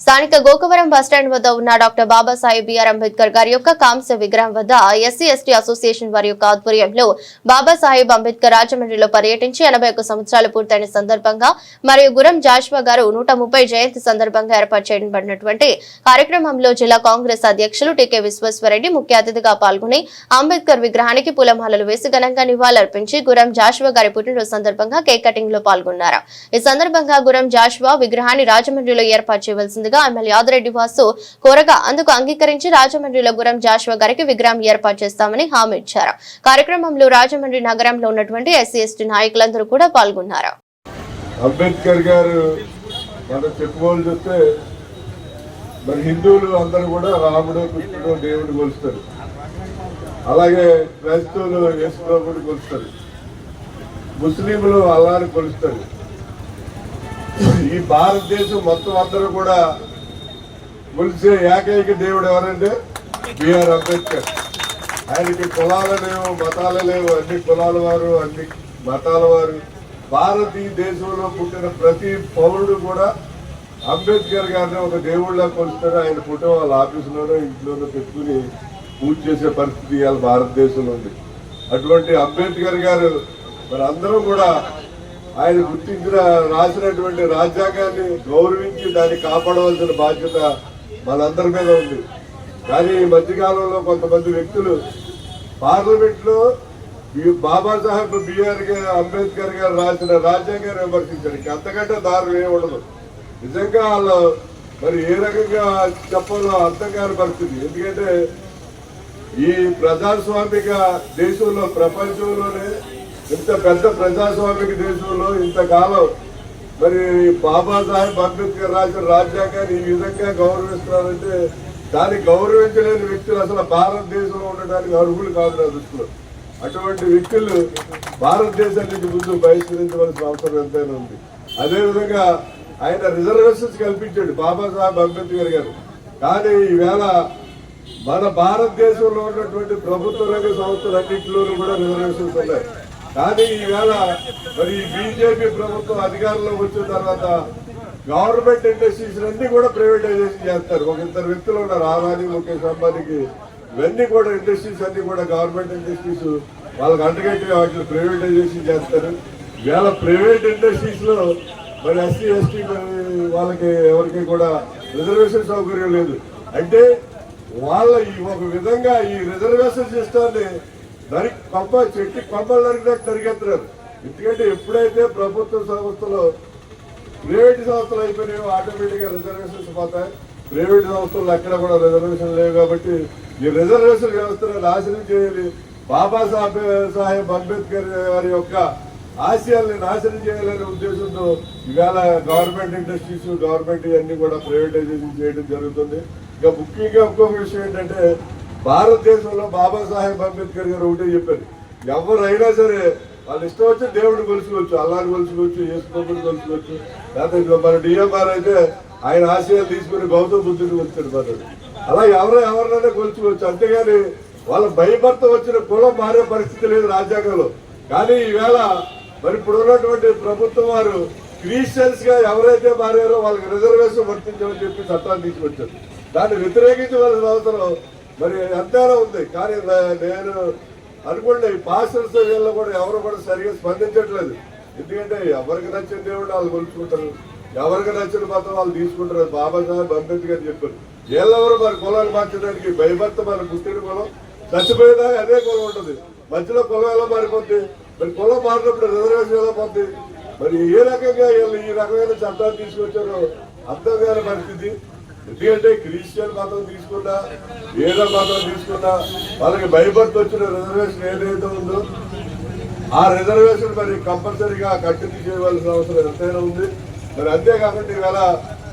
స్థానిక గోకవరం బస్టాండ్ వద్ద ఉన్న డాక్టర్ బాబాసాహెబ్ బిఆర్ అంబేద్కర్ గారి యొక్క కాంస్య విగ్రహం వద్ద ఎస్సీ ఎస్టీ అసోసియేషన్ వారి యొక్క ఆధ్వర్యంలో బాబాసాహెబ్ అంబేద్కర్ రాజమండ్రిలో పర్యటించి ఎనభై ఒక్క సంవత్సరాలు పూర్తయిన సందర్భంగా మరియు గురం జాష్వా గారు నూట ముప్పై జయంతి సందర్భంగా ఏర్పాటు చేయబడినటువంటి కార్యక్రమంలో జిల్లా కాంగ్రెస్ అధ్యక్షులు టీకే విశ్వేశ్వరరెడ్డి ముఖ్య అతిథిగా పాల్గొని అంబేద్కర్ విగ్రహానికి పూలమాలలు వేసి ఘనంగా నివాళులర్పించి గురం జాష్వా గారి పుట్టినరోజు సందర్భంగా కేక్ కటింగ్లో పాల్గొన్నారు. ఈ సందర్భంగా గురం జాష్వా విగ్రహాన్ని రాజమండ్రిలో ఏర్పాటు చేయవలసిందిగా ఎమ్మెల్యే యాదరెడ్డి వాసు కోరగా అందుకు అంగీకరించి రాజమండ్రిలో గురం జాషువా గారికి విగ్రహం ఏర్పాటు చేస్తామని హామీ ఇచ్చారు. కార్యక్రమంలో రాజమండ్రి నగరంలో ఉన్నటువంటి ఎస్సీ ఎస్టీ నాయకులందరూ కూడా పాల్గొన్నారు. అంబేద్కర్ గారు మనం చెప్పుకోవాలి చూస్తే మరి హిందువులు అందరూ కూడా రాముడు కృష్ణుడు దేవుడు కొలుస్తారు. అలాగే క్రైస్తవులు యేసుప్రభుని కొలుస్తారు. ముస్లింలు అల్లాని కొలుస్తారు. ఈ భారతదేశం మొత్తం అందరూ కూడా కొలిసే ఏకైక దేవుడు ఎవరంటే బిఆర్ అంబేద్కర్. ఆయనకి కులాలు లేవు మతాలు లేవు అన్ని కులాల వారు అన్ని మతాల వారు. భారతీయ దేశంలో పుట్టిన ప్రతి పౌరుడు కూడా అంబేద్కర్ గారిని ఒక దేవుళ్ళ కొలుస్తారు ఆయన ఫోటో వాళ్ళ ఆఫీసులోనో ఇంట్లోనో పెట్టుకుని పూజ చేసే పరిస్థితి ఇవాళ భారతదేశంలో ఉంది. అటువంటి అంబేద్కర్ గారు మరి అందరం కూడా ఆయన గుర్తించిన రాసినటువంటి రాజ్యాంగాన్ని గౌరవించి దాన్ని కాపాడవలసిన బాధ్యత మనందరి మీద ఉంది. కానీ ఈ మధ్యకాలంలో కొంతమంది వ్యక్తులు పార్లమెంట్లో బాబాసాహెబ్ బిఆర్ గారు అంబేద్కర్ గారు రాసిన రాజ్యాంగాన్ని విమర్శించారు. ఇంక అంతకంటే దారులు ఏమి ఉండదు. నిజంగా వాళ్ళు మరి ఏ రకంగా చెప్పాలో అర్థం కాని పరిస్థితి. ఎందుకంటే ఈ ప్రజాస్వామిక దేశంలో ప్రపంచంలోనే ఇంత పెద్ద ప్రజాస్వామిక దేశంలో ఇంతకాలం మరి బాబాసాహెబ్ అంబేద్కర్ రాసిన రాజ్యాంగాన్ని ఈ విధంగా గౌరవిస్తున్నారంటే దాన్ని గౌరవించలేని వ్యక్తులు అసలు భారతదేశంలో ఉండడానికి అర్హులు కాదు నా దృష్టిలో. అటువంటి వ్యక్తులు భారతదేశానికి ముందు బహిష్కరించవలసిన అవసరం ఎంతైనా ఉంది. అదేవిధంగా ఆయన రిజర్వేషన్స్ కల్పించాడు బాబాసాహెబ్ అంబేద్కర్ గారు. కానీ ఈవేళ మన భారతదేశంలో ఉన్నటువంటి ప్రభుత్వ రంగ సంస్థలన్నింటిలోనూ కూడా రిజర్వేషన్స్ ఉన్నాయి. కానీ ఈవేళ మరి ఈ బీజేపీ ప్రభుత్వం అధికారంలోకి వచ్చిన తర్వాత గవర్నమెంట్ ఇండస్ట్రీస్ అన్ని కూడా ప్రైవేటైజేషన్ చేస్తారు. ఒక ఇద్దరు వ్యక్తులు ఉన్నారు ఆదాని ముఖేష్ అంబానీకి. ఇవన్నీ కూడా ఇండస్ట్రీస్ అన్ని కూడా గవర్నమెంట్ ఇండస్ట్రీస్ వాళ్ళకి అంటగట్టి వాటిని ప్రైవేటైజేషన్ చేస్తారు. ఇవాళ ప్రైవేట్ ఇండస్ట్రీస్లో మరి ఎస్సీ ఎస్టీ వాళ్ళకి ఎవరికి కూడా రిజర్వేషన్ సౌకర్యం లేదు. అంటే వాళ్ళ ఈ ఒక విధంగా ఈ రిజర్వేషన్ సిస్టాన్ని దానికి కొమ్మ చెట్టు కొమ్మలు నరికినట్టు ఎందుకంటే ఎప్పుడైతే ప్రభుత్వ సంస్థలు ప్రైవేట్ సంస్థలు అయిపోయినాయో ఆటోమేటిక్గా రిజర్వేషన్స్ పోతాయి. ప్రైవేట్ సంస్థలు అక్కడ కూడా రిజర్వేషన్ లేవు కాబట్టి ఈ రిజర్వేషన్ వ్యవస్థను నాశనం చేయాలి. బాబాసాహెబ్ సాహెబ్ అంబేద్కర్ గారి యొక్క ఆశయాల్ని నాశనం చేయాలనే ఉద్దేశంతో ఇవాళ గవర్నమెంట్ ఇండస్ట్రీస్ గవర్నమెంట్ ఇవన్నీ కూడా ప్రైవేటైజేషన్ చేయడం జరుగుతుంది. ఇంకా ముఖ్యంగా ఇంకొక విషయం ఏంటంటే భారతదేశంలో బాబాసాహెబ్ అంబేద్కర్ గారు ఒకటే చెప్పారు. ఎవరైనా సరే వాళ్ళు ఇష్టం వచ్చి దేవుడిని కొలుసుకోవచ్చు అల్లాని కొలుసుకోవచ్చు యేసుప్రభుని కొలుసుకోవచ్చు లేకపోతే మన డిఎంఆర్ అయితే ఆయన ఆశయాలు తీసుకుని గౌతమ బుద్ధుని కొలుస్తాడు మనడు అలా ఎవరు ఎవరినైనా కొలుచుకోవచ్చు. అంతేగాని వాళ్ళ భయభర్త వచ్చిన కులం మారే పరిస్థితి లేదు రాజ్యాంగంలో. కానీ ఈవేళ మరి ఇప్పుడు ఉన్నటువంటి ప్రభుత్వం వారు క్రిస్టియన్స్గా ఎవరైతే మారారో వాళ్ళకి రిజర్వేషన్ వర్తించమని చెప్పి చట్టాన్ని తీసుకొచ్చారు. దాన్ని వ్యతిరేకించవలసిన అవసరం మరి అంతేలా ఉంది. కానీ నేను అనుకోండి పాస్టర్స్ వీళ్ళు కూడా ఎవరు కూడా సరిగా స్పందించట్లేదు. ఎందుకంటే ఎవరికి నచ్చిన దేవుడు వాళ్ళు కొలుచుకుంటారు. ఎవరికి నచ్చిన మాత్రం వాళ్ళు తీసుకుంటారు. బాబా సాహెబ్ అంబేద్కర్ చెప్పారు. వీళ్ళెవరు మరి కులాన్ని మార్చడానికి భయభర్త మన పుట్టిన కులం? చచ్చిపోయినా అదే కులం ఉంటుంది. మధ్యలో కులం ఎలా మారిపోద్ది? మరి కులం మారినప్పుడు రిజర్వేషన్ ఎలా పోద్ది? మరి ఏ రకంగా వీళ్ళు ఈ రకమైన చట్టాలు తీసుకొచ్చారో అర్థం కాని పరిస్థితి. ఎందుకంటే క్రిస్టియన్ మతం తీసుకున్నా ఏదో మతం తీసుకున్నా వాళ్ళకి భయపడుతూ వచ్చిన రిజర్వేషన్ ఏదైతే ఉందో ఆ రిజర్వేషన్ మరి కంపల్సరీగా కంటిన్యూ చేయవలసిన అవసరం ఎంతైనా ఉంది. మరి అంతేకాకుండా ఇవాళ